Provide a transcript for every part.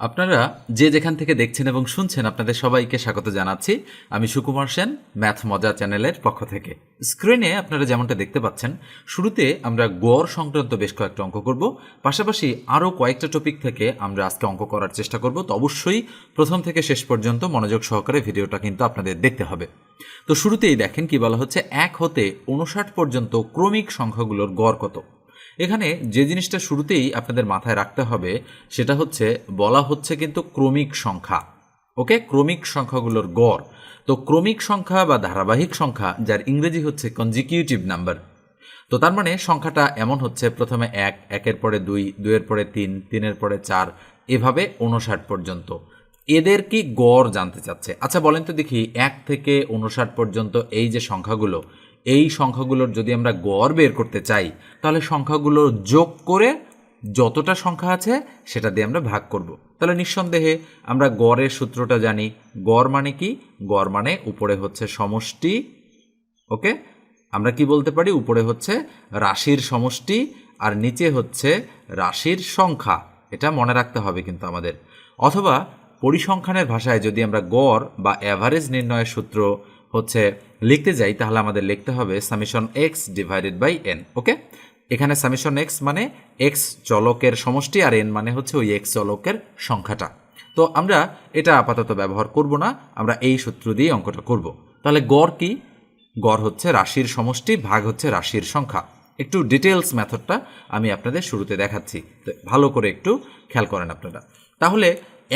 আপনারা যে যেখান থেকে দেখছেন এবং শুনছেন, আপনাদের সবাইকে স্বাগত জানাচ্ছি। আমি সুকুমার সেন, ম্যাথ মজা চ্যানেলের পক্ষ থেকে। স্ক্রিনে আপনারা যেমনটা দেখতে পাচ্ছেন, শুরুতে আমরা গড় সংক্রান্ত বেশ কয়েকটা অঙ্ক করব। পাশাপাশি আরও কয়েকটা টপিক থেকে আমরা আজকে অঙ্ক করার চেষ্টা করব। তো অবশ্যই প্রথম থেকে শেষ পর্যন্ত মনোযোগ সহকারে ভিডিওটা কিন্তু আপনাদের দেখতে হবে। তো শুরুতেই দেখেন কি বলা হচ্ছে, এক হতে উনষাট পর্যন্ত ক্রমিক সংখ্যাগুলোর গড় কত? এখানে যে জিনিসটা শুরুতেই আপনাদের মাথায় রাখতে হবে, সেটা হচ্ছে বলা হচ্ছে কিন্তু ক্রমিক সংখ্যা, ওকে? ক্রমিক সংখ্যাগুলোর গড়। তো ক্রমিক সংখ্যা বা ধারাবাহিক সংখ্যা, যার ইংরেজি হচ্ছে কনজিকিউটিভ নাম্বার তো তার মানে সংখ্যাটা এমন হচ্ছে, প্রথমে এক, একের পরে দুই, দুইয়ের পরে তিন, তিনের পরে চার, এভাবে উনষাট পর্যন্ত। এদের কি গড় জানতে চাচ্ছে? আচ্ছা বলেন তো দেখি, এক থেকে উনষাট পর্যন্ত এই যে সংখ্যাগুলো এই সংখ্যাগুলোর যদি আমরা গড় বের করতে চাই, তাহলে সংখ্যাগুলো যোগ করে যতটা সংখ্যা আছে সেটা দিয়ে আমরা ভাগ করব। তাহলে নিঃসন্দেহে আমরা গড়ের সূত্রটা জানি। গড় মানে কি? গড় মানে উপরে হচ্ছে সমষ্টি, ওকে? আমরা কি বলতে পারি? উপরে হচ্ছে রাশির সমষ্টি আর নিচে হচ্ছে রাশির সংখ্যা। এটা মনে রাখতে হবে কিন্তু আমাদের। অথবা পরিসংখ্যানের ভাষায় যদি আমরা গড় বা অ্যাভারেজ নির্ণয়ের সূত্র হচ্ছে লিখতে যাই, তাহলে আমাদের লিখতে হবে summation x divided by n okay এখানে সামিশন এক্স মানে এক্স চলকের সমষ্টি আর এন মানে হচ্ছে ওই এক্স চলকের সংখ্যাটা। তো আমরা এটা আপাতত ব্যবহার করব না, আমরা এই সূত্র দিয়ে অঙ্কটা করব। তাহলে গড় কি? গড় হচ্ছে রাশির সমষ্টি ভাগ হচ্ছে রাশির সংখ্যা। একটু ডিটেলস মেথডটা আমি আপনাদের শুরুতে দেখাচ্ছি, তো ভালো করে একটু খেয়াল করেন আপনারা। তাহলে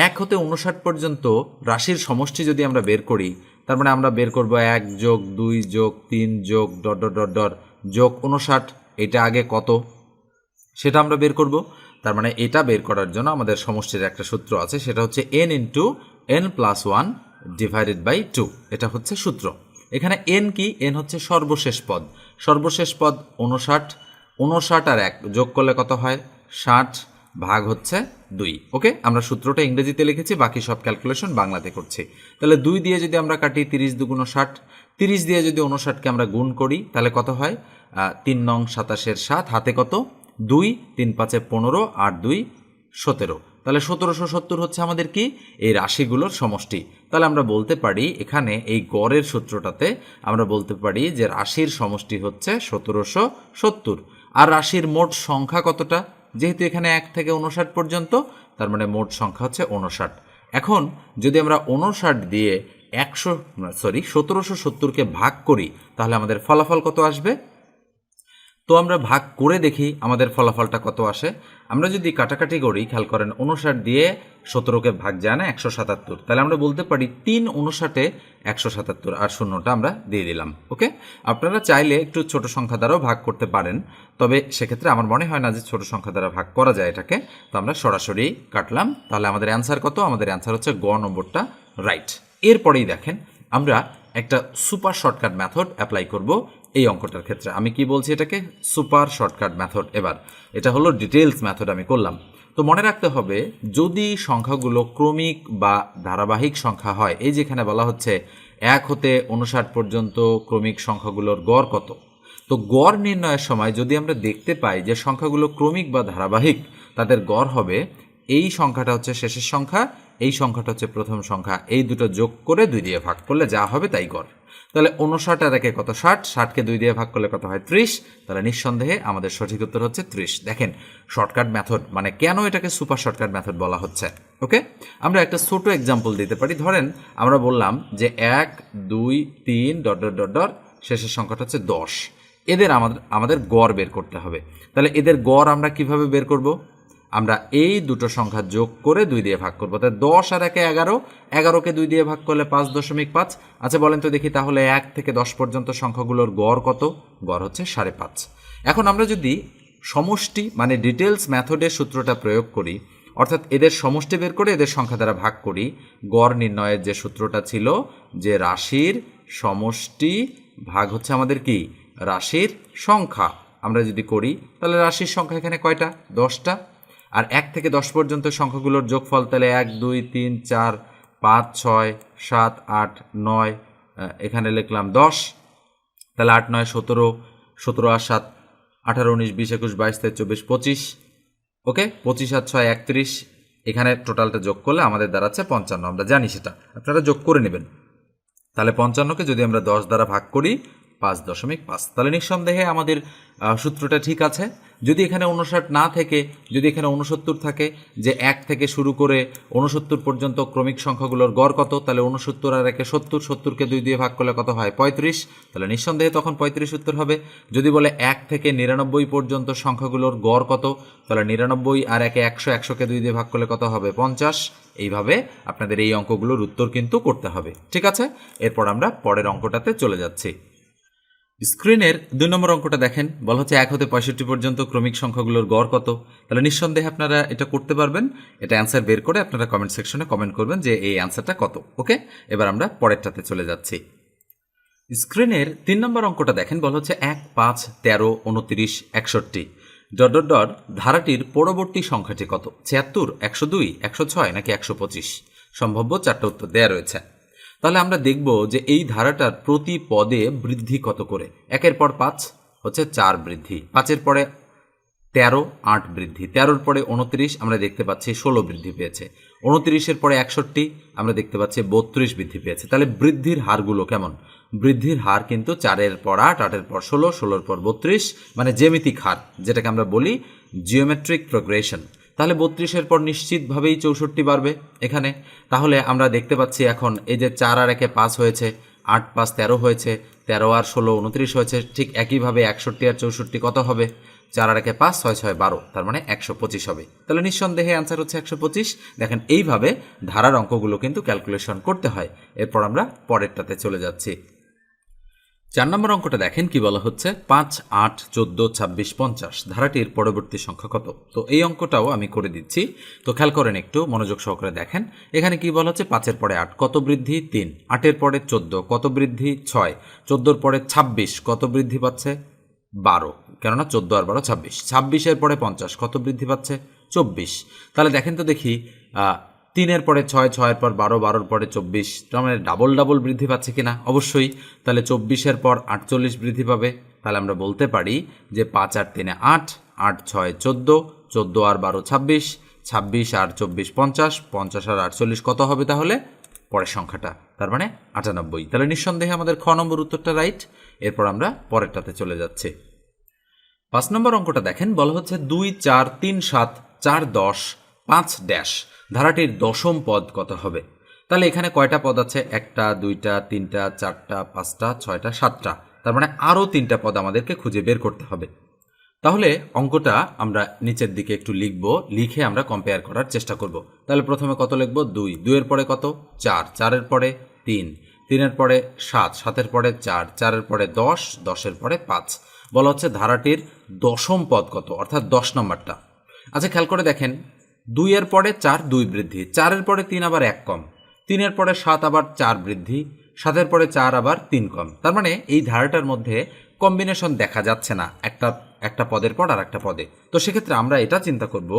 এক হতে উনষাট পর্যন্ত রাশির সমষ্টি যদি আমরা বের করি তার মানে আমরা বের করব এক যোগ দুই যোগ তিন যোগ ডট ডট ডট ডট যোগ উনষাট এটা আগে কত? সেটা আমরা বের করব। তার মানে এটা বের করার জন্য আমাদের সমষ্টির একটা সূত্র আছে, সেটা হচ্ছে n into n plus one divided by two এটা হচ্ছে সূত্র। এখানে এন কি? এন হচ্ছে সর্বশেষ পদ। সর্বশেষ পদ উনষাট উনষাট আর এক যোগ করলে কত হয়? ষাট। ভাগ হচ্ছে দুই। ওকে? আমরা সূত্রটা ইংরেজিতে লিখেছি, বাকি সব ক্যালকুলেশন বাংলাতে করছি। তাহলে দুই দিয়ে যদি আমরা কাটি তিরিশ দুগুণ ষাট, তিরিশ দিয়ে যদি উনষাটকে আমরা গুণ করি, তাহলে কত হয়? তিন নং সাতাশের সাত, হাতে কত? দুই, তিন পাঁচে পনেরো আর দুই, সতেরো। তাহলে সতেরোশো সত্তর হচ্ছে আমাদের কি? এই রাশিগুলোর সমষ্টি। তাহলে আমরা বলতে পারি, এখানে এই গড়ের সূত্রটাতে আমরা বলতে পারি যে রাশির সমষ্টি হচ্ছে সতেরোশো সত্তর। আর রাশির মোট সংখ্যা কতটা? যেহেতু এখানে এক থেকে উনষাট পর্যন্ত, তার মানে মোট সংখ্যা হচ্ছে উনষাট এখন যদি আমরা উনষাট দিয়ে একশো সরি সতেরোশো সত্তরকে ভাগ করি, তাহলে আমাদের ফলাফল কত আসবে? তো আমরা ভাগ করে দেখি আমাদের ফলাফলটা কত আসে। আমরা যদি কাটাকাটি করি, খেয়াল করেন উনষাট দিয়ে সতেরোকে ভাগ যায় না, একশো সাতাত্তর। তাহলে আমরা বলতে পারি তিন উনষাটে একশো সাতাত্তর আর শূন্যটা আমরা দিয়ে দিলাম, ওকে? আপনারা চাইলে একটু ছোট সংখ্যা দ্বারাও ভাগ করতে পারেন, তবে সেক্ষেত্রে আমার মনে হয় না যে ছোট সংখ্যা দ্বারা ভাগ করা যায় এটাকে। তো আমরা সরাসরি কাটলাম। তাহলে আমাদের অ্যান্সার কত? আমাদের অ্যান্সার হচ্ছে গ নম্বরটা রাইট। এরপরেই দেখেন, আমরা একটা সুপার শর্টকাট মেথড অ্যাপ্লাই করব। এই অঙ্কটার ক্ষেত্রে। আমি কি বলছি এটাকে? Super shortcut method. এবার, এটা হলো ডিটেলস মেথড আমি করলাম। তো মনে রাখতে হবে, যদি সংখ্যাগুলো ক্রমিক বা ধারাবাহিক সংখ্যা হয়, এই যেখানে বলা হচ্ছে এক হতে উনষাট পর্যন্ত ক্রমিক সংখ্যাগুলোর গড় কত? তো গড় নির্ণয়ের সময় যদি আমরা দেখতে পাই যে সংখ্যাগুলো ক্রমিক বা ধারাবাহিক, তাদের গড় হবে, এই সংখ্যাটা হচ্ছে শেষের সংখ্যা এই সংখ্যাটা হচ্ছে প্রথম সংখ্যা। এই দুটো যোগ করে দুই দিয়ে ভাগ করলে যা হবে তাই গড়। তাহলে উনষাট আর একে কত ষাট? ষাটকে দুই দিয়ে ভাগ করলে কত হয় ত্রিশ? তাহলে নিঃসন্দেহে আমাদের সঠিক উত্তর হচ্ছে ত্রিশ। দেখেন শর্টকাট মেথড মানে কেন এটাকে সুপার শর্টকাট মেথড বলা হচ্ছে? ওকে আমরা একটা ছোট এক্সাম্পল দিতে পারি। ধরেন, আমরা বললাম যে এক, দুই, তিন ডট ডট, শেষের সংখ্যাটা হচ্ছে দশ। এদের আমাদের আমাদের গড় বের করতে হবে। তাহলে এদের গড় আমরা কীভাবে বের করব? আমরা এই দুটো সংখ্যা যোগ করে দুই দিয়ে ভাগ করব। তাহলে দশ আর একে এগারো, এগারোকে দুই দিয়ে ভাগ করলে পাঁচ দশমিক পাঁচ। আচ্ছা বলেন তো দেখি তাহলে এক থেকে দশ পর্যন্ত সংখ্যাগুলোর গড় কত? গড় হচ্ছে সাড়ে পাঁচ। এখন আমরা যদি সমষ্টি মানে ডিটেলস মেথডের সূত্রটা প্রয়োগ করি, অর্থাৎ এদের সমষ্টি বের করে এদের সংখ্যা দ্বারা ভাগ করি, গড় নির্ণয়ের যে সূত্রটা ছিল যে রাশির সমষ্টি ভাগ হচ্ছে আমাদের কি? রাশির সংখ্যা। আমরা যদি করি, তাহলে রাশির সংখ্যা এখানে কয়টা? দশটা। আর এক থেকে দশ পর্যন্ত সংখ্যাগুলোর যোগফল তাহলে এক, দুই, তিন, চার, পাঁচ, ছয়, সাত, আট, নয় এখানে লিখলাম দশ। তাহলে আট, নয়, সতেরো সতেরো আর সাত, আঠারো, উনিশ, বিশ, একুশ, বাইশ, তেইশ, চব্বিশ, পঁচিশ। ওকে? পঁচিশ আর ছয়, একত্রিশ। এখানে টোটালটা যোগ করলে আমাদের দাঁড়াচ্ছে পঞ্চান্ন, আমরা জানি সেটা। আপনারা যোগ করে নেবেন। তাহলে পঞ্চান্নকে যদি আমরা দশ দ্বারা ভাগ করি, পাঁচ দশমিক পাঁচ। তাহলে নিঃসন্দেহে আমাদের সূত্রটা ঠিক আছে। যদি এখানে উনষাট না থেকে, যদি এখানে উনসত্তর থাকে, যে এক থেকে শুরু করে উনসত্তর পর্যন্ত ক্রমিক সংখ্যাগুলোর গড় কত, তাহলে উনসত্তর আর একে সত্তর, সত্তরকে দুই দিয়ে ভাগ করলে কত হয়? পঁয়ত্রিশ। তাহলে নিঃসন্দেহে তখন পঁয়ত্রিশ উত্তর হবে। যদি বলে এক থেকে নিরানব্বই পর্যন্ত সংখ্যাগুলোর গড় কত, তাহলে নিরানব্বই আর একে একশো, একশোকে দুই দিয়ে ভাগ করলে কত হবে? পঞ্চাশ। এইভাবে আপনাদের এই অঙ্কগুলোর উত্তর কিন্তু করতে হবে। ঠিক আছে? এরপর আমরা পরের অঙ্কটাতে চলে যাচ্ছি। স্ক্রিনের দুই নম্বর অঙ্কটা দেখেন। বলা হচ্ছে এক হতে পঁয়ষট্টি পর্যন্ত ক্রমিক সংখ্যাগুলোর গড় কত? তাহলে নিঃসন্দেহে আপনারা এটা করতে পারবেন। এটা অ্যান্সার বের করে আপনারা কমেন্ট সেকশনে কমেন্ট করবেন যে এই অ্যান্সারটা কত ওকে এবার আমরা পরেরটাতে চলে যাচ্ছি। স্ক্রিনের তিন নম্বর অঙ্কটা দেখেন। বলা হচ্ছে এক, পাঁচ, তেরো, উনত্রিশ, একষট্টি। ডট ডট ডট, ধারাটির পরবর্তী সংখ্যাটি কত? ছিয়াত্তর, একশো দুই, একশো ছয় নাকি একশো পঁচিশ? সম্ভাব্য চারটা উত্তর দেয়া রয়েছে। তাহলে আমরা দেখব যে এই ধারাটার প্রতি পদে বৃদ্ধি কত করে? একের পর পাঁচ হচ্ছে চার বৃদ্ধি। পাঁচের পরে তেরো, আট বৃদ্ধি। তেরোর পরে উনত্রিশ, আমরা দেখতে পাচ্ছি ষোলো বৃদ্ধি পেয়েছে। উনত্রিশের পরে একষট্টি, আমরা দেখতে পাচ্ছি বত্রিশ বৃদ্ধি পেয়েছে। তাহলে বৃদ্ধির হারগুলো কেমন? বৃদ্ধির হার কিন্তু চারের পর আট, আটের পর ষোলো, ষোলোর পর বত্রিশ মানে জ্যামিতিক হার, যেটাকে আমরা বলি জিওমেট্রিক প্রোগ্রেশন তাহলে বত্রিশের পর নিশ্চিতভাবেই চৌষট্টি বাড়বে এখানে। তাহলে আমরা দেখতে পাচ্ছি এখন এই যে চার আর একে পাঁচ হয়েছে, আট পাঁচ তেরো হয়েছে, তেরো আর ষোলো উনত্রিশ হয়েছে, ঠিক একইভাবে একষট্টি আর চৌষট্টি কত হবে? চার আর একে পাঁচ, ছয় ছয়, বারো, তার মানে একশো পঁচিশ হবে। তাহলে নিঃসন্দেহে অ্যান্সার হচ্ছে একশো পঁচিশ। দেখেন এইভাবে ধারার অঙ্কগুলো কিন্তু ক্যালকুলেশন করতে হয়। এরপর আমরা পরেরটাতে চলে যাচ্ছি। চার নম্বর অঙ্কটা দেখেন কি বলা হচ্ছে? পাঁচ, আট, চোদ্দ, ছাব্বিশ, পঞ্চাশ। ধারাটির পরবর্তী সংখ্যা কত? তো এই অঙ্কটাও আমি করে দিচ্ছি। তো খেয়াল করেন একটু, মনোযোগ সহকারে দেখেন। এখানে কি বলা হচ্ছে? পাঁচের পরে আট, কত বৃদ্ধি? তিন। আটের পরে চোদ্দ, কত বৃদ্ধি? ছয়। চোদ্দোর পরে ছাব্বিশ, কত বৃদ্ধি পাচ্ছে? বারো। কেননা চোদ্দ আর বারো, ছাব্বিশ। ছাব্বিশের পরে পঞ্চাশ, কত বৃদ্ধি পাচ্ছে? চব্বিশ। তাহলে দেখেন তো দেখি তিনের পরে ছয়, ছয়ের পর বারো, বারোর পরে চব্বিশ। তার মানে ডাবল ডাবল বৃদ্ধি পাচ্ছে কিনা? অবশ্যই। তাহলে চব্বিশের পর আটচল্লিশ বৃদ্ধি পাবে। তাহলে আমরা বলতে পারি যে পাঁচ আর তিনে আট আট, ছয়, চোদ্দ, চোদ্দ আর বারো, ছাব্বিশ ছাব্বিশ আর চব্বিশ, পঞ্চাশ পঞ্চাশ আর আটচল্লিশ কত হবে তাহলে? পরের সংখ্যাটা, তার মানে আটানব্বই। তাহলে নিঃসন্দেহে আমাদের খ নম্বর উত্তরটা রাইট। এরপর আমরা পরেরটাতে চলে যাচ্ছি। পাঁচ নম্বর অঙ্কটা দেখেন, বলা হচ্ছে দুই, চার, তিন, সাত, চার, দশ পাঁচ ড্যাশ, ধারাটির দশম পদ কত হবে? তাহলে এখানে কয়টা পদ আছে? একটা, দুইটা, তিনটা, চারটা, পাঁচটা, ছয়টা, সাতটা। তার মানে আরও তিনটা পদ আমাদেরকে খুঁজে বের করতে হবে। তাহলে অঙ্কটা আমরা নিচের দিকে একটু লিখব, লিখে আমরা কম্পেয়ার করার চেষ্টা করব। তাহলে প্রথমে কত লিখব? দুই। দুইয়ের পরে কত? চার। চারের পরে তিন। তিনের পরে সাত। সাতের পরে চার। চারের পরে দশ। দশের পরে পাঁচ। বলা হচ্ছে ধারাটির দশম পদ কত? অর্থাৎ দশ নম্বরটা। আচ্ছা খেয়াল করে দেখেন। দুইয়ের পরে চার দুই বৃদ্ধি, চারের পরে তিন আবার এক কম, তিনের পরে সাত আবার চার বৃদ্ধি, সাতের পরে চার আবার তিন কম। তার মানে এই ধারাটার মধ্যে কম্বিনেশন দেখা যাচ্ছে না, একটা একটা পদের পর আর একটা পদে। তো সেক্ষেত্রে আমরা এটা চিন্তা করব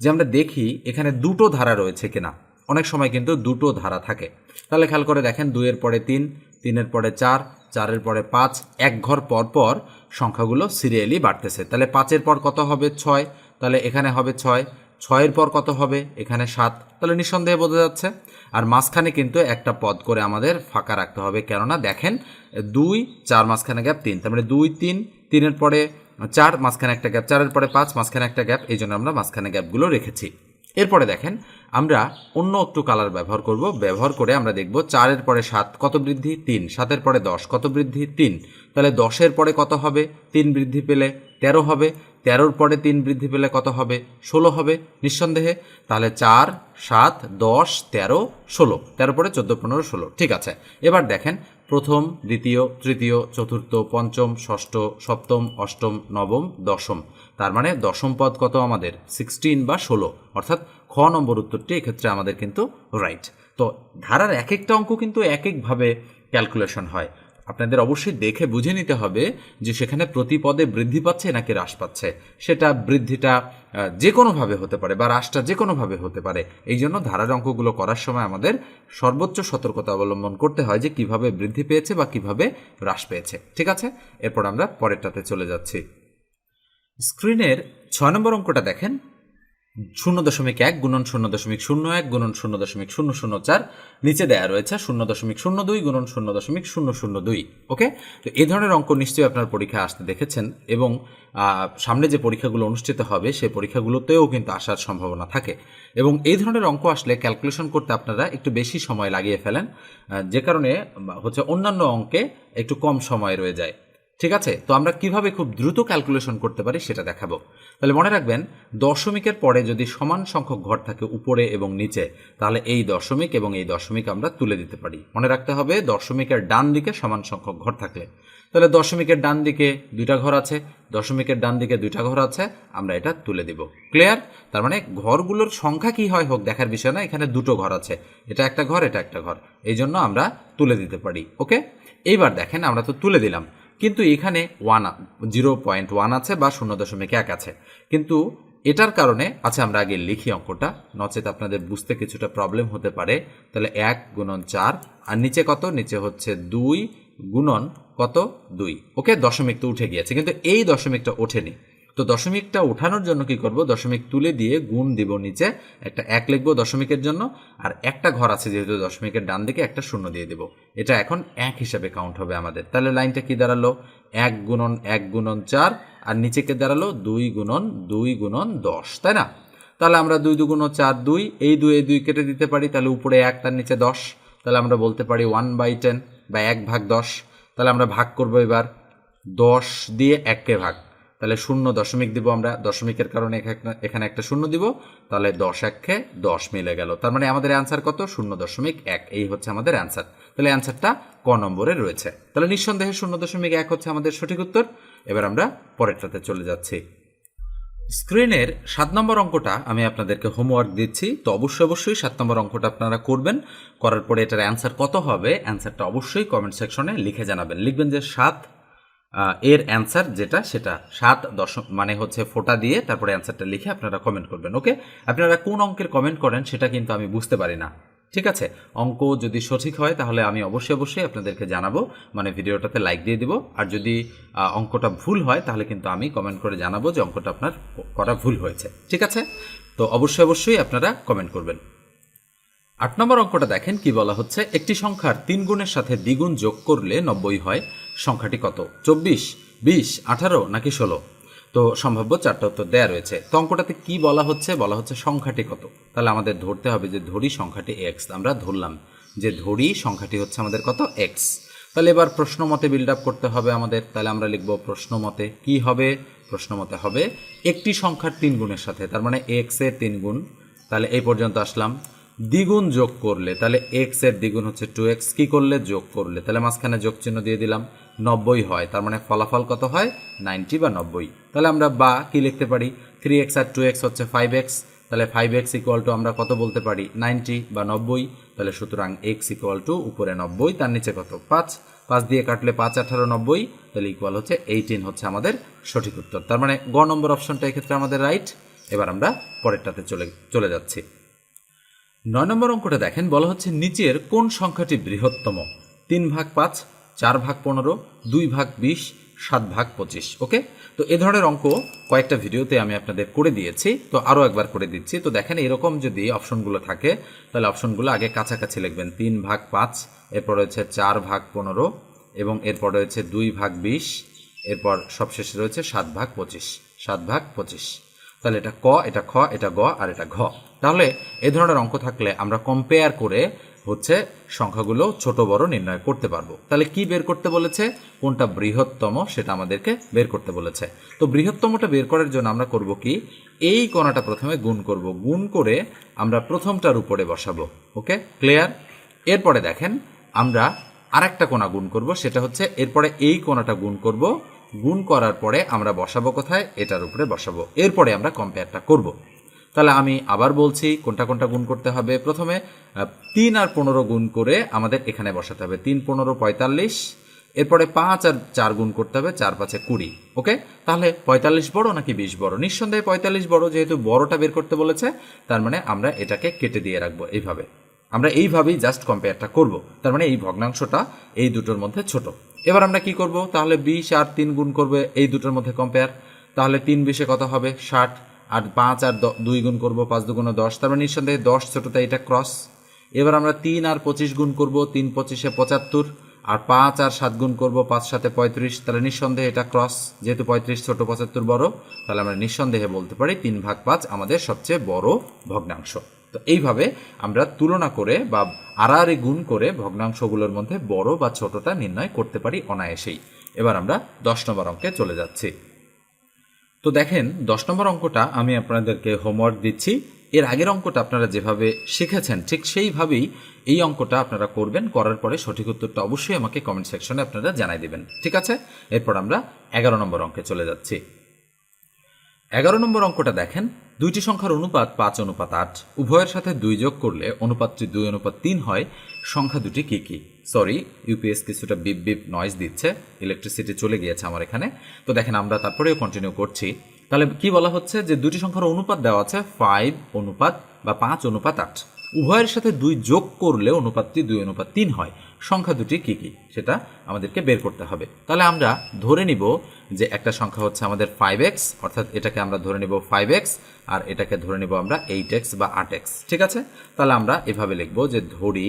যে আমরা দেখি এখানে দুটো ধারা রয়েছে কিনা। অনেক সময় কিন্তু দুটো ধারা থাকে। তাহলে খেয়াল করে দেখেন, দুইয়ের পরে তিন, তিনের পরে চার, চারের পরে পাঁচ, এক ঘর পর পর সংখ্যাগুলো সিরিয়ালি বাড়তেছে। তাহলে পাঁচের পর কত হবে? ছয়। তাহলে এখানে হবে ছয় ছয়ের পর কত হবে? এখানে সাত। তাহলে নিঃসন্দেহে বোঝা যাচ্ছে। আর মাঝখানে কিন্তু একটা পদ করে আমাদের ফাঁকা রাখতে হবে। কেননা দেখেন, দুই, চার, মাঝখানে গ্যাপ তিন। তার মানে দুই, তিন, তিনের পরে চার, মাঝখানে একটা গ্যাপ চারের পরে পাঁচ, মাঝখানে একটা গ্যাপ এই জন্য আমরা মাঝখানে গ্যাপগুলো রেখেছি। এরপরে দেখেন, আমরা অন্য একটু কালার ব্যবহার করব। ব্যবহার করে আমরা দেখব চারের পরে সাত কত বৃদ্ধি? তিন। সাতের পরে দশ কত বৃদ্ধি? তিন। তাহলে দশের পরে কত হবে? তিন বৃদ্ধি পেলে তেরো হবে। তেরোর পরে তিন বৃদ্ধি পেলে কত হবে? ষোলো হবে। নিঃসন্দেহে। তাহলে চার, সাত, দশ, তেরো, ষোলো। তেরো পরে চোদ্দ, পনেরো, ষোলো। ঠিক আছে। এবার দেখেন প্রথম, দ্বিতীয়, তৃতীয়, চতুর্থ, পঞ্চম, ষষ্ঠ, সপ্তম, অষ্টম, নবম, দশম। তার মানে দশম পদ কত আমাদের? সিক্সটিন বা ষোলো। অর্থাৎ খ নম্বর উত্তরটি এক্ষেত্রে আমাদের কিন্তু রাইট তো ধারার এক একটা অঙ্ক কিন্তু এক একভাবে ক্যালকুলেশন হয়। আপনাদের অবশ্যই দেখে বুঝে নিতে হবে যে সেখানে প্রতি পদে বৃদ্ধি পাচ্ছে নাকি হ্রাস পাচ্ছে। সেটা বৃদ্ধিটা যে কোনোভাবে হতে পারে বা হ্রাসটা যে কোনোভাবে হতে পারে। এই জন্য ধারার অঙ্কগুলো করার সময় আমাদের সর্বোচ্চ সতর্কতা অবলম্বন করতে হয় যে কীভাবে বৃদ্ধি পেয়েছে বা কীভাবে হ্রাস পেয়েছে। ঠিক আছে? এরপর আমরা পরেরটাতে চলে যাচ্ছি। স্ক্রিনের ছয় নম্বর অঙ্কটা দেখেন। শূন্য দশমিক এক গুণন শূন্য দশমিক শূন্য এক গুণন শূন্য দশমিক শূন্য শূন্য চার নিচে দেয়া রয়েছে শূন্য দশমিক শূন্য দুই গুণন শূন্য দশমিক শূন্য শূন্য দুই, ওকে? তো এই ধরনের অঙ্ক নিশ্চয়ই আপনার পরীক্ষা আসতে দেখেছেন এবং সামনে যে পরীক্ষাগুলো অনুষ্ঠিত হবে সেই পরীক্ষাগুলোতেও কিন্তু আসার সম্ভাবনা থাকে এবং এই ধরনের অঙ্ক আসলে ক্যালকুলেশন করতে আপনারা একটু বেশি সময় লাগিয়ে ফেলেন যে কারণে হচ্ছে অন্যান্য অঙ্কে একটু কম সময় রয়ে যায়। ঠিক আছে? তো আমরা কীভাবে খুব দ্রুত ক্যালকুলেশন করতে পারি সেটা দেখাবো। তাহলে মনে রাখবেন, দশমিকের পরে যদি সমান সংখ্যক ঘর থাকে উপরে এবং নিচে, তাহলে এই দশমিক এবং এই দশমিক আমরা তুলে দিতে পারি। মনে রাখতে হবে, দশমিকের ডান দিকে সমান সংখ্যক ঘর থাকলে। তাহলে দশমিকের ডান দিকে দুইটা ঘর আছে, দশমিকের ডান দিকে দুইটা ঘর আছে, আমরা এটা তুলে দিব। ক্লিয়ার তার মানে ঘরগুলোর সংখ্যা কি হয় হোক, দেখার বিষয় না, এখানে দুটো ঘর আছে। এটা একটা ঘর, এটা একটা ঘর। এই জন্য আমরা তুলে দিতে পারি ওকে এইবার দেখেন, আমরা তো তুলে দিলাম। কিন্তু এখানে ওয়ান জিরো পয়েন্ট ওয়ান আছে বা শূন্য দশমিক এক আছে। কিন্তু এটার কারণে আচ্ছা আমরা আগে লিখি অঙ্কটা, নচেত আপনাদের বুঝতে কিছুটা প্রবলেম হতে পারে। তাহলে এক গুণন চার, আর নিচে কত? নিচে হচ্ছে দুই গুণন কত? দুই। ওকে, দশমিক তো উঠে গিয়েছে, কিন্তু এই দশমিকটা ওঠেনি। তো দশমিকটা ওঠানোর জন্য কি করব? দশমিক তুলে দিয়ে গুণ দিব নিচে, একটা এক লিখব দশমিকের জন্য, আর একটা ঘর আছে যেহেতু দশমিকের ডান দিকে একটা শূন্য দিয়ে দিব। এটা এখন এক হিসাবে কাউন্ট হবে আমাদের। তাহলে লাইনটা কি দাঁড়াল? এক গুণন এক গুণন চার, আর নিচেকে দাঁড়াল? দুই গুণন দুই গুণন দশ, তাই না? তাহলে আমরা দুই দুগুণ চার দুই, এই দুই এই দুই কেটে দিতে পারি, তাহলে উপরে এক, তার নিচে দশ। তাহলে আমরা বলতে পারি ওয়ান বাই টেন বা এক ভাগ দশ। তাহলে আমরা ভাগ করব এবার দশ দিয়ে এককে ভাগ। তাহলে শূন্য দশমিক দিব আমরা। দশমিকের কারণে এখানে- একটা শূন্য দিব। তাহলে দশ এককে দশ মিলে গেল। তার মানে আমাদের অ্যান্সার কত? শূন্য দশমিক এক। এই হচ্ছে আমাদের অ্যান্সার তাহলে অ্যান্সারটা ক নম্বরে রয়েছে। তাহলে নিঃসন্দেহে শূন্য দশমিক এক হচ্ছে আমাদের সঠিক উত্তর। এবার আমরা পরেরটাতে চলে যাচ্ছি। স্ক্রিনের সাত নম্বর অঙ্কটা আমি আপনাদেরকে হোমওয়ার্ক দিচ্ছি। তো অবশ্যই অবশ্যই সাত নম্বর অঙ্কটা আপনারা করবেন। করার পরে এটার অ্যান্সার কত হবে? অ্যান্সারটা অবশ্যই কমেন্ট সেকশনে লিখে জানাবেন। লিখবেন যে সাত এর অ্যান্সার যেটা, সেটা সাত দশম মানে হচ্ছে ফোটা দিয়ে তারপরে অ্যান্সারটা লিখে আপনারা কমেন্ট করবেন ওকে আপনারা কোন অঙ্কের কমেন্ট করেন সেটা কিন্তু আমি বুঝতে পারি না, ঠিক আছে? অঙ্ক যদি সঠিক হয় তাহলে আমি অবশ্যই অবশ্যই আপনাদেরকে জানাব মানে ভিডিওটাতে লাইক দিয়ে দিব, আর যদি অঙ্কটা ভুল হয় তাহলে কিন্তু আমি কমেন্ট করে জানাব যে অঙ্কটা আপনার করা ভুল হয়েছে, ঠিক আছে? তো অবশ্যই অবশ্যই আপনারা কমেন্ট করবেন। আট নম্বর অঙ্কটা দেখেন কি বলা হচ্ছে, একটি সংখ্যার তিন গুণের সাথে দ্বিগুণ যোগ করলে নব্বই হয় সংখ্যাটি কত? চব্বিশ, বিশ, আঠারো নাকি ষোলো? তো সম্ভাব্য চারটা উত্তর দেয়া রয়েছে। তো অঙ্কটাতে কি বলা হচ্ছে? বলা হচ্ছে সংখ্যাটি কত? তাহলে আমাদের ধরতে হবে যে ধরি সংখ্যাটি এক্স আমরা ধরলাম যে ধরি সংখ্যাটি হচ্ছে আমাদের কত? এক্স তাহলে এবার প্রশ্ন মতে বিল্ড আপ করতে হবে আমাদের। তাহলে আমরা লিখব প্রশ্ন মতে কি হবে? প্রশ্ন মতে হবে একটি সংখ্যার তিন গুণের সাথে, তার মানে এক্সের তিন গুণ। তাহলে এই পর্যন্ত আসলাম। দ্বিগুণ যোগ করলে, তাহলে এক্সের দ্বিগুণ হচ্ছে টু এক্স কি করলে? যোগ করলে। তাহলে মাঝখানে যোগ চিহ্ন দিয়ে দিলাম, নব্বই হয়, তার মানে ফলাফল কত হয়? নাইনটি বা নব্বই। তাহলে আমরা বা কি লিখতে পারি? থ্রি এক্স আর টু এক্স হচ্ছে ফাইভ এক্স তাহলে ফাইভ এক্স ইকুয়াল টু আমরা কত বলতে পারি? নাইনটি বা নব্বই। তাহলে সুতরাং এক্স ইকুয়াল টু উপরে নব্বই, তার নিচে কত? পাঁচ। পাঁচ দিয়ে কাটলে পাঁচ, আঠারো, নব্বই, তাহলে ইকুয়াল হচ্ছে এইটিন হচ্ছে আমাদের সঠিক উত্তর। তার মানে গ নম্বর অপশনটা এক্ষেত্রে আমাদের রাইট এবার আমরা পরেরটাতে চলে চলে যাচ্ছি। নয় নম্বর অঙ্কটা দেখেন, বলা হচ্ছে নিচের কোন সংখ্যাটি বৃহত্তম? তিন ভাগ পাঁচ, চার ভাগ পনেরো, দুই ভাগ বিশ, সাত ভাগ পঁচিশ, ওকে? তো এ ধরনের অঙ্ক কয়েকটা ভিডিওতে আমি আপনাদের করে দিয়েছি, তো আরও একবার করে দিচ্ছি। তো দেখেন, এরকম যদি অপশনগুলো থাকে, তাহলে অপশনগুলো আগে কাছাকাছি লিখবেন। তিন ভাগ পাঁচ, এরপর রয়েছে চার ভাগ পনেরো, এবং এরপর রয়েছে দুই ভাগ বিশ, এরপর সবশেষে রয়েছে সাত ভাগ পঁচিশ, সাত ভাগ পঁচিশ। তাহলে এটা ক, এটা খ, এটা গ, আর এটা ঘ। তাহলে এ ধরনের অঙ্ক থাকলে আমরা কম্পেয়ার করে হচ্ছে সংখ্যাগুলো ছোট, বড় নির্ণয় করতে পারব। তাহলে কি বের করতে বলেছে? কোনটা বৃহত্তম সেটা আমাদেরকে বের করতে বলেছে। তো বৃহত্তমটা বের করার জন্য আমরা করব কি? এই কোণাটা প্রথমে গুণ করব। গুণ করে আমরা প্রথমটার উপরে বসাবো। ওকে? ক্লিয়ার? এরপরে দেখেন, আমরা আরেকটা কোণা গুণ করব, সেটা হচ্ছে এরপরে এই কোণাটা গুণ করব। গুণ করার পরে আমরা বসাবো কোথায়? এটার উপরে বসাবো। এরপরে আমরা কম্পেয়ারটা করব। তাহলে আমি আবার বলছি কোনটা কোনটা গুণ করতে হবে। প্রথমে তিন আর পনেরো গুণ করে আমাদের এখানে বসাতে হবে। তিন, পনেরো, পঁয়তাল্লিশ। এরপরে পাঁচ আর চার গুণ করতে হবে, চার, পাঁচে কুড়ি। ওকে? তাহলে পঁয়তাল্লিশ বড় নাকি বিশ বড়? নিঃসন্দেহে পঁয়তাল্লিশ বড় যেহেতু বড়টা বের করতে বলেছে, তার মানে আমরা এটাকে কেটে দিয়ে রাখব এইভাবে। আমরা এইভাবেই জাস্ট কম্পেয়ারটা করব। তার মানে এই ভগ্নাংশটা এই দুটোর মধ্যে ছোট। এবার আমরা কি করব? তাহলে বিশ আর তিন গুণ করবে এই দুটোর মধ্যে কম্পেয়ার তাহলে তিন বিশে কত হবে? ষাট। আর পাঁচ আর দুই গুণ করব, পাঁচ দুগুণ দশ। তারপরে নিঃসন্দেহে দশ ছোটোটা এটা ক্রস এবার আমরা তিন আর পঁচিশ গুণ করব, তিন পঁচিশে পঁচাত্তর। আর পাঁচ আর সাত গুণ করব, পাঁচ সাথে পঁয়ত্রিশ। তাহলে নিঃসন্দেহে এটা ক্রস যেহেতু পঁয়ত্রিশ ছোট, পঁচাত্তর বড়, তাহলে আমরা নিঃসন্দেহে বলতে পারি তিন ভাগ পাঁচ আমাদের সবচেয়ে বড় ভগ্নাংশ। তো এইভাবে আমরা তুলনা করে বা আড়াআড়ি গুণ করে ভগ্নাংশগুলোর মধ্যে বড় বা ছোটটা নির্ণয় করতে পারি অনায়াসেই। এবার আমরা দশ নম্বর অঙ্কে চলে যাচ্ছি। তো দেখেন, দশ নম্বর অঙ্কটা আমি আপনাদেরকে হোমওয়ার্ক দিচ্ছি। এর আগের অঙ্কটা আপনারা যেভাবে শিখেছেন, ঠিক সেইভাবেই এই অঙ্কটা আপনারা করবেন, করার পরে সঠিক উত্তরটা অবশ্যই আমাকে কমেন্ট সেকশনে আপনারা জানাই দেবেন। ঠিক আছে? এরপর আমরা এগারো নম্বর অঙ্কে চলে যাচ্ছি। এগারো নম্বর অঙ্কটা দেখেন। দুইটি সংখ্যার অনুপাত পাঁচ, অনুপাত আট। উভয়ের সাথে দুই যোগ করলে অনুপাতটি দুই, অনুপাত তিন হয়। সংখ্যা দুটি কি কি? সরি ইউপিএস কিছুটা বিপ বিপ নয়েজ দিচ্ছে। ইলেকট্রিসিটি চলে গিয়েছে আমার এখানে। তো দেখেন, আমরা তারপরেও কন্টিনিউ করছি। তাহলে কি বলা হচ্ছে যে দুটি সংখ্যার অনুপাত দেওয়া আছে ফাইভ অনুপাত বা পাঁচ, অনুপাত আট। উভয়ের সাথে দুই যোগ করলে অনুপাতটি দুই, অনুপাত তিন হয়। সংখ্যা দুটি কি কি? সেটা আমাদেরকে বের করতে হবে। তাহলে আমরা ধরে নিব যে একটা সংখ্যা হচ্ছে আমাদের ফাইভ এক্স অর্থাৎ এটাকে আমরা ধরে নিব ফাইভ এক্স আর এটাকে ধরে নিব আমরা এইট এক্স বা আট এক্স ঠিক আছে? তাহলে আমরা এভাবে লিখব যে ধরি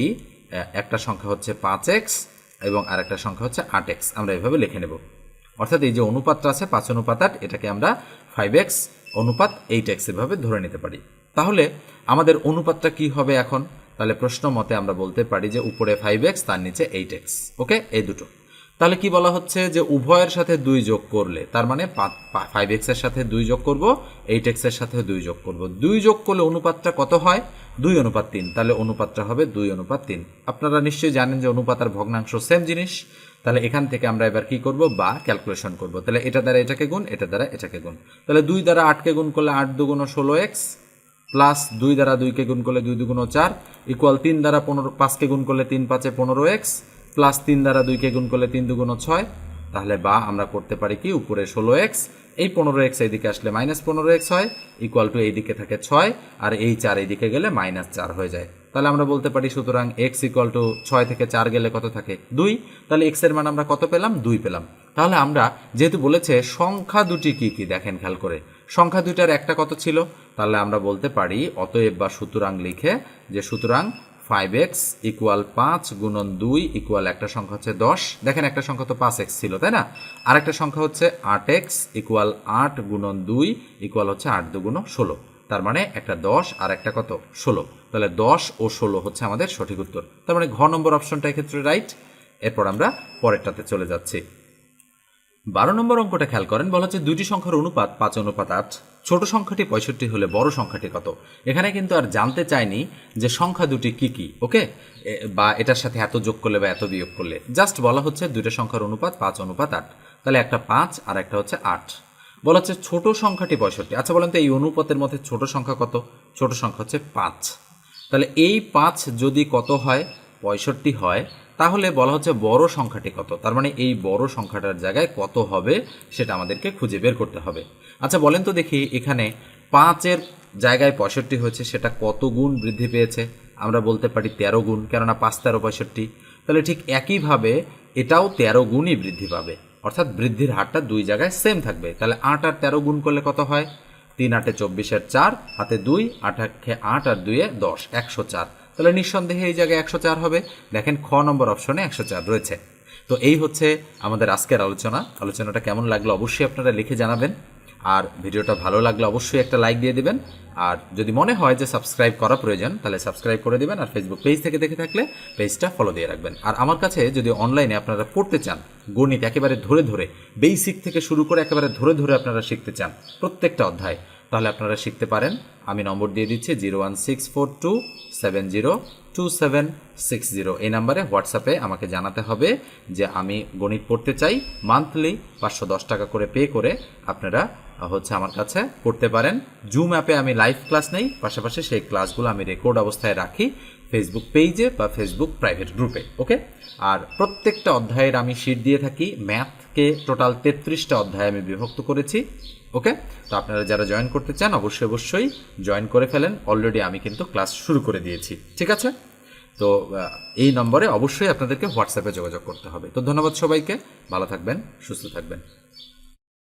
একটা সংখ্যা হচ্ছে পাঁচ এক্স এবং আরেকটা সংখ্যা হচ্ছে আট এক্স আমরা এভাবে লিখে নেব। অর্থাৎ এই যে অনুপাতটা আছে, পাঁচ অনুপাত আট, এটাকে আমরা ফাইভ এক্স অনুপাত এইট এক্স এভাবে ধরে নিতে পারি। তাহলে আমাদের অনুপাতটা কি হবে এখন? তাহলে প্রশ্ন মতে আমরা বলতে পারি যে উপরে ফাইভ এক্স তার নিচে এইট এক্স ওকে এই দুটো। তাহলে কি বলা হচ্ছে যে উভয়ের সাথে দুই যোগ করলে, তার মানে ফাইভ এক্সের সাথে দুই যোগ করব এইট এক্সের সাথে দুই যোগ করব। দুই যোগ করলে অনুপাতটা কত হয়? দুই অনুপাত তিন। তাহলে অনুপাতটা হবে দুই অনুপাত তিন। আপনারা নিশ্চয়ই জানেন যে অনুপাত আর ভগ্নাংশ সেম জিনিস। তাহলে এখান থেকে আমরা এবার কি করব? বা ক্যালকুলেশন করব। তাহলে এটা দ্বারা এটাকে গুণ, এটা দ্বারা এটাকে গুণ। তাহলে দুই দ্বারা আটকে গুণ করলে আট দুগুণ ষোলো এক্স প্লাস দুই দ্বারা দুইকে গুণ করলে দুই দুগুণ চার ইকুয়াল তিন দ্বারা পনেরো, পাঁচকে গুণ করলে তিন, পাঁচে পনেরো এক্স প্লাস তিন দ্বারা দুইকে গুণ করলে তিন দুগুণ ছয়। তাহলে বা আমরা করতে পারি কি, উপরে ষোলো এক্স এই পনেরো এক্স এইদিকে আসলে মাইনাস পনেরো এক্স হয় ইকুয়াল টু এইদিকে থাকে ছয়, আর এই চার এইদিকে গেলে মাইনাস চার হয়ে যায়। তাহলে আমরা বলতে পারি সুতরাং এক্স ইকুয়াল টু ছয় থেকে চার গেলে কত থাকে? দুই। তাহলে এক্সের মান আমরা কত পেলাম? দুই পেলাম। তাহলে আমরা যেহেতু বলেছে সংখ্যা দুটি কি কি, দেখেন খেয়াল করে। সংখ্যা দুইটার একটা কত ছিল? তাহলে আমরা বলতে পারি, অতএব বা সুতরাং লিখে যে সুতরাং ফাইভ এক্স ইকুয়াল পাঁচ গুণন দুই ইকুয়াল একটা সংখ্যা হচ্ছে দশ। দেখেন একটা সংখ্যা তো পাঁচ এক্স ছিল, তাই না? আরেকটা সংখ্যা হচ্ছে আট এক্স ইকুয়াল আট গুণন দুই ইকুয়াল হচ্ছে আট দুগুণ ষোলো। তার মানে একটা দশ আর একটা কত? ষোলো। তাহলে দশ ও ষোলো হচ্ছে আমাদের সঠিক উত্তর। তার মানে ঘ নম্বর অপশনটা এক্ষেত্রে রাইট এরপর আমরা পরেরটাতে চলে যাচ্ছি। বারো নম্বর অঙ্কটা খেয়াল করেন, বলা হচ্ছে দুইটি সংখ্যার অনুপাত পাঁচ অনুপাত আট। ছোট সংখ্যাটি পঁয়ষট্টি হলে বড় সংখ্যাটি কত? এখানে কিন্তু আর জানতে চাইনি যে সংখ্যা দুটি কি কি, ওকে? বা এটার সাথে এত যোগ করলে বা এত বিয়োগ করলে। জাস্ট বলা হচ্ছে দুইটা সংখ্যার অনুপাত পাঁচ অনুপাত আট। তাহলে একটা পাঁচ আর একটা হচ্ছে আট। বলা হচ্ছে ছোট সংখ্যাটি পঁয়ষট্টি। আচ্ছা বলেন তো এই অনুপাতের মধ্যে ছোট সংখ্যা কত? ছোট সংখ্যা হচ্ছে পাঁচ। তাহলে এই পাঁচ যদি কত হয়? পঁয়ষট্টি হয়। তাহলে বলা হচ্ছে বড় সংখ্যাটি কত? তার মানে এই বড় সংখ্যাটার জায়গায় কত হবে সেটা আমাদেরকে খুঁজে বের করতে হবে। আচ্ছা বলেন তো দেখি এখানে পাঁচের জায়গায় পঁয়ষট্টি হয়েছে, সেটা কত গুণ বৃদ্ধি পেয়েছে? আমরা বলতে পারি তেরো গুণ, কেননা পাঁচ তেরো পঁয়ষট্টি। তাহলে ঠিক একইভাবে এটাও তেরো গুণই বৃদ্ধি পাবে। অর্থাৎ বৃদ্ধির হারটা দুই জায়গায় সেম থাকবে। তাহলে আট আর তেরো গুণ করলে কত হয়? তিন আটে চব্বিশের চার, হাতে দুই, আট আটে আট আর দুইয়ে দশ, একশো চার। তাহলে নিঃসন্দেহে এই জায়গায় একশো চার হবে। দেখেন খ নম্বর অপশনে একশো চার রয়েছে। তো এই হচ্ছে আমাদের আজকের আলোচনা। আলোচনাটা কেমন লাগল অবশ্যই আপনারা লিখে জানাবেন। আর ভিডিওটা ভালো লাগলে অবশ্যই একটা লাইক দিয়ে দিবেন। আর যদি মনে হয় যে সাবস্ক্রাইব করা প্রয়োজন, তাহলে সাবস্ক্রাইব করে দিবেন আর ফেসবুক পেজ থেকে দেখে থাকলে পেজটা ফলো দিয়ে রাখবেন। আর আমার কাছে যদি অনলাইনে আপনারা পড়তে চান, গণিত একেবারে ধরে ধরে বেসিক থেকে শুরু করে একেবারে ধরে ধরে আপনারা শিখতে চান প্রত্যেকটা অধ্যায়, তাহলে আপনারা শিখতে পারেন। আমি নম্বর দিয়ে দিচ্ছি zero one six four two seven zero two seven six zero এই নাম্বারে হোয়াটসঅ্যাপে আমাকে জানাতে হবে যে আমি গণিত পড়তে চাই মান্থলি পাঁচশো দশ টাকা করে পে করে আপনারা হচ্ছে আমার কাছে পড়তে পারেন। জুম অ্যাপে আমি লাইভ ক্লাস নেই, পাশাপাশি সেই ক্লাসগুলো আমি রেকর্ড অবস্থায় রাখি ফেসবুক পেজে বা ফেসবুক প্রাইভেট গ্রুপে ওকে আর প্রত্যেকটা অধ্যায়ের আমি শিট দিয়ে থাকি। ম্যাথকে টোটাল তেত্রিশটা অধ্যায় আমি বিভক্ত করেছি। ওকে? তো আপনারা যারা জয়েন করতে চান, অবশ্যই অবশ্যই জয়েন করে ফেলেন। অলরেডি আমি কিন্তু ক্লাস শুরু করে দিয়েছি। ঠিক আছে? তো এই নম্বরে অবশ্যই আপনাদেরকে হোয়াটসঅ্যাপে যোগাযোগ করতে হবে। তো ধন্যবাদ সবাইকে। ভালো থাকবেন, সুস্থ থাকবেন।